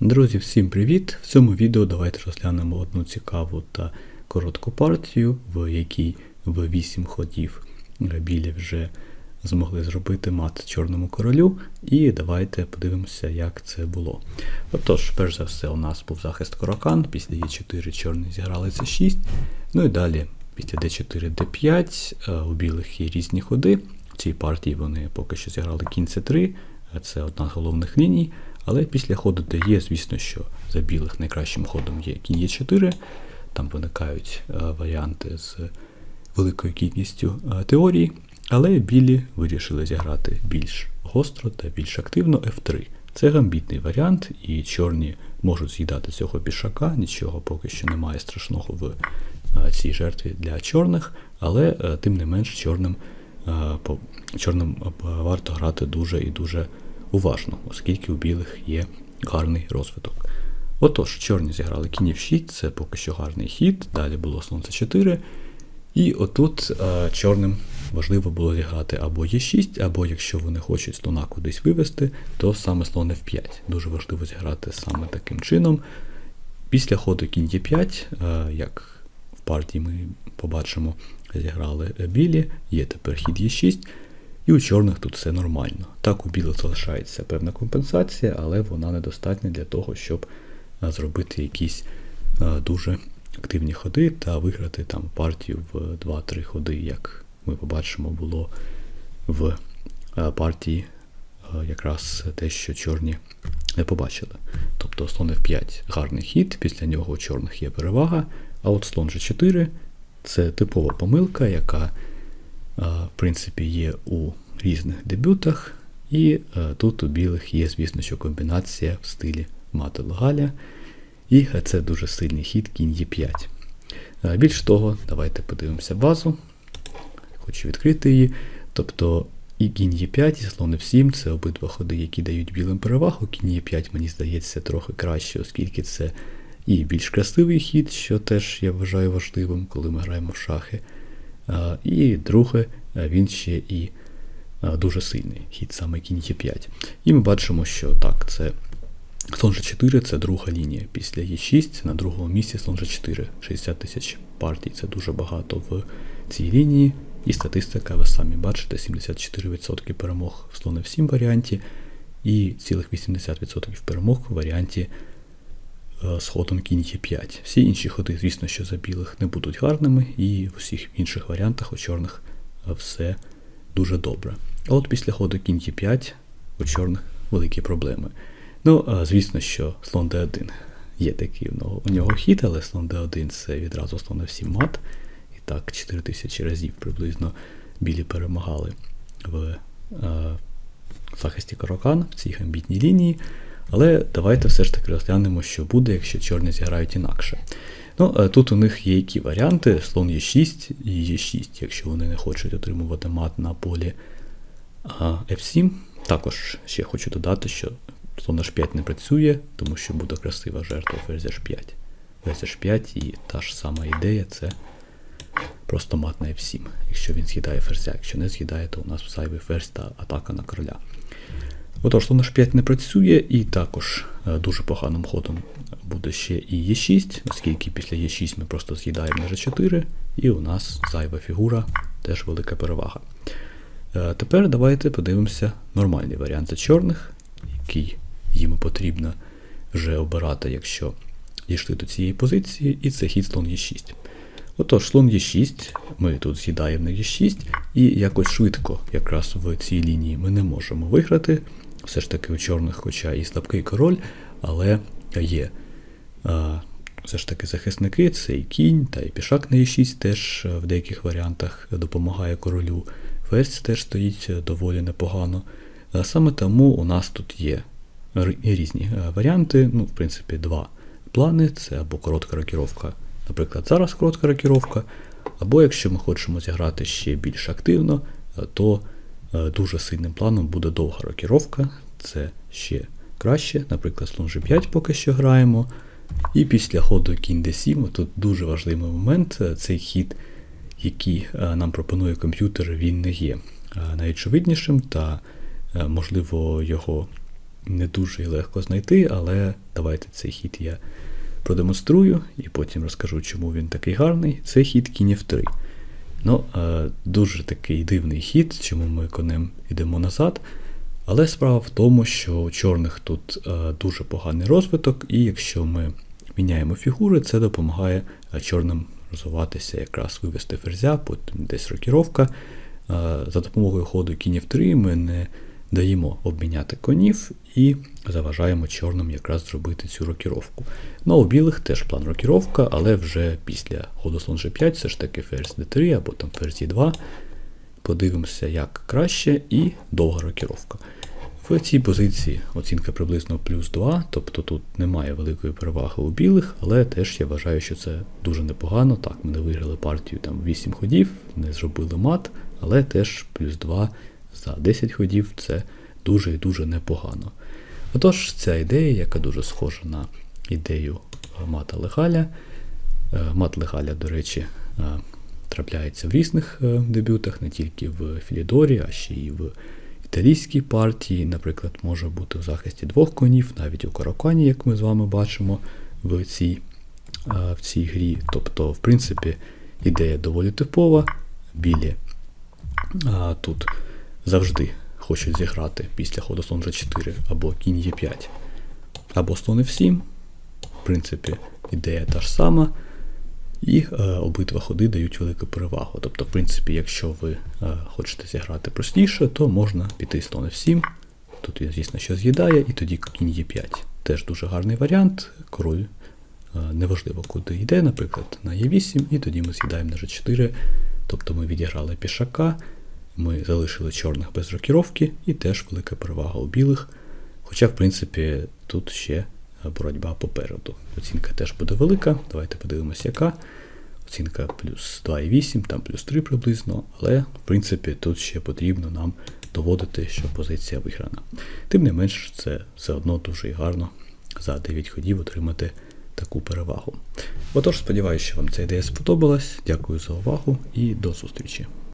Друзі, всім привіт! В цьому відео давайте розглянемо одну цікаву та коротку партію, в якій в 8 ходів білі вже змогли зробити мат чорному королю. І давайте подивимося, як це було. Отож, перш за все, у нас був захист корокан, після Е4 чорні зіграли С6. Ну і далі, після Д4, Д5, е, у білих є різні ходи. В цій партії вони поки що зіграли кінь С3, це одна з головних ліній. Але після ходу Д звісно, що за білих найкращим ходом є кінь Е4. Там виникають е, варіанти з великою кількістю е, теорій, але білі вирішили зіграти більш гостро та більш активно F3. Це гамбітний варіант, і чорні можуть з'їдати цього пішака, нічого поки що немає страшного в е, цій жертві для чорних, але е, тим не менш чорним, е, чорним е, варто грати дуже і дуже уважно, оскільки у білих є гарний розвиток. Отож, чорні зіграли кінь F6, це поки що гарний хід, далі було слон c4. І отут е, чорним важливо було зіграти або Е6, або якщо вони хочуть слона кудись вивести, то саме слон F5. Дуже важливо зіграти саме таким чином. Після ходу кінь Е5, е, як в партії ми побачимо, зіграли білі, є тепер хід Е6. І у чорних тут все нормально. Так, у білих залишається певна компенсація, але вона недостатня для того, щоб е, зробити якісь е, дуже активні ходи та виграти там партію в 2-3 ходи, як ми побачимо, було в е, партії е, якраз те, що чорні не побачили. Тобто слон F5 гарний хід, після нього у чорних є перевага, а от слон G4 це типова помилка, яка е, в принципі, є у різних дебютах, і е, тут у білих є, звісно, що комбінація в стилі мати Галя, і е, це дуже сильний хід кінь Е5. Е, Більш того, давайте подивимося базу. Хочу відкрити її. Тобто і кінь Е5, і слон F7 це обидва ходи, які дають білим перевагу. Кінь Е5, мені здається, трохи краще, оскільки це і більш красивий хід, що теж я вважаю важливим, коли ми граємо в шахи. І друге, е, він ще і е, дуже сильний хід, саме кінь Е5. І ми бачимо, що так, це слон G4 це друга лінія після Е6, на другому місці слон G4. 60 тисяч партій це дуже багато в цій лінії. І статистика, ви самі бачите, 74% перемог в слон F7 варіанті, і цілих 80% перемог в варіанті ходом кінь Е5. Всі інші ходи, звісно, що за білих не будуть гарними, і в усіх інших варіантах у чорних е, все дуже добре. А от після ходу кінь Е5 у чорних великі проблеми. Ну, е, звісно, що слон d1 є такий у нього, хід, але слон d1 це відразу слон F7 мат. І так, 4000 разів приблизно білі перемагали в е, захисті Каракан в цій амбітній лінії. Але давайте все ж таки розглянемо, що буде, якщо чорні зіграють інакше. Ну, е, Тут у них є які варіанти: слон Е6 і Е6, якщо вони не хочуть отримувати мат на полі F7. Також ще хочу додати, що слон H5 не працює, тому що буде красива жертва ферзь H5. Ферзь H5 і та ж сама ідея це просто мат на F7, якщо він з'їдає ферзя. Якщо не з'їдає, то у нас зайвий ферзь та атака на короля. Отож, слон H5 не працює, і також е, дуже поганим ходом буде ще і Е6, оскільки після Е6 ми просто з'їдаємо на G4, і у нас зайва фігура, теж велика перевага. Е, Тепер давайте подивимося нормальний варіант за чорних, який їм потрібно вже обирати, якщо дійшли до цієї позиції, і це хід слон Е6. Отож, слон Е6, ми тут з'їдаємо на Е6, і якось швидко, якраз в цій лінії ми не можемо виграти. Все ж таки у чорних, хоча і слабкий король, але є а, все ж таки захисники, це і кінь, та і пішак на Е6 теж е, в деяких варіантах допомагає королю. Ферзь теж стоїть е, доволі непогано. А Саме тому у нас тут є різні е, варіанти. Ну, в принципі, два плани: це або коротка рокіровка, наприклад, зараз коротка рокіровка, або якщо ми хочемо зіграти ще більш активно, е, то е, дуже сильним планом буде довга рокіровка. Це ще краще. Наприклад, слон G5 поки що граємо. І після ходу кінь d7, тут дуже важливий момент, е, цей хід, який е, нам пропонує комп'ютер, він не є е, найочевиднішим, та е, можливо його не дуже легко знайти, але давайте цей хід я продемонструю і потім розкажу, чому він такий гарний. Це хід кінь F3. Ну, е, дуже такий дивний хід, чому ми конем йдемо назад. Але справа в тому, що у чорних тут е, дуже поганий розвиток, і якщо ми міняємо фігури, це допомагає е, чорним розвиватися, якраз вивести ферзя, потім десь рокіровка. За допомогою ходу кінь F3 ми не даємо обміняти конів і заважаємо чорним якраз зробити цю рокіровку. Ну, у білих теж план рокіровка, але вже після ходу слон G5 все ж таки ферзь D3 або там ферзь E2. Подивимося, як краще, і довга рокіровка. В цій позиції оцінка приблизно плюс 2, тобто тут немає великої переваги у білих, але теж я вважаю, що це дуже непогано. Так, ми не виграли партію там 8 ходів, не зробили мат, але теж плюс 2 за 10 ходів це дуже і дуже непогано. Отож, ця ідея, яка дуже схожа на ідею мата Легаля. Е, Мат Легаля, до речі, е, трапляється в різних е, дебютах, не тільки в Філідорі, а ще й в італійській партії. Наприклад, може бути в захисті двох конів, навіть у Каракані, як ми з вами бачимо в цій, в цій грі. Тобто, в принципі, ідея доволі типова. Білі тут завжди хочуть зіграти після ходу слон G4 або кінь Е5, або слон F7. В принципі, ідея та ж сама. І е, обидва ходи дають велику перевагу. Тобто, в принципі, якщо ви е, хочете зіграти простіше, то можна піти слон F7. Тут він, звісно, що з'їдає, і тоді кінь Е5. Теж дуже гарний варіант. Король е, неважливо, куди йде, наприклад, на Е8, і тоді ми з'їдаємо на G4. Тобто ми відіграли пішака, ми залишили чорних без рокіровки, і теж велика перевага у білих. Хоча, в принципі, тут ще боротьба попереду. Оцінка теж буде велика. Давайте подивимося, яка. Оцінка плюс 2,8, там плюс 3 приблизно, але в принципі тут ще потрібно нам доводити, що позиція виграна. Тим не менш, це все одно дуже гарно за 9 ходів отримати таку перевагу. Отож, сподіваюся, що вам ця ідея сподобалась. Дякую за увагу і до зустрічі.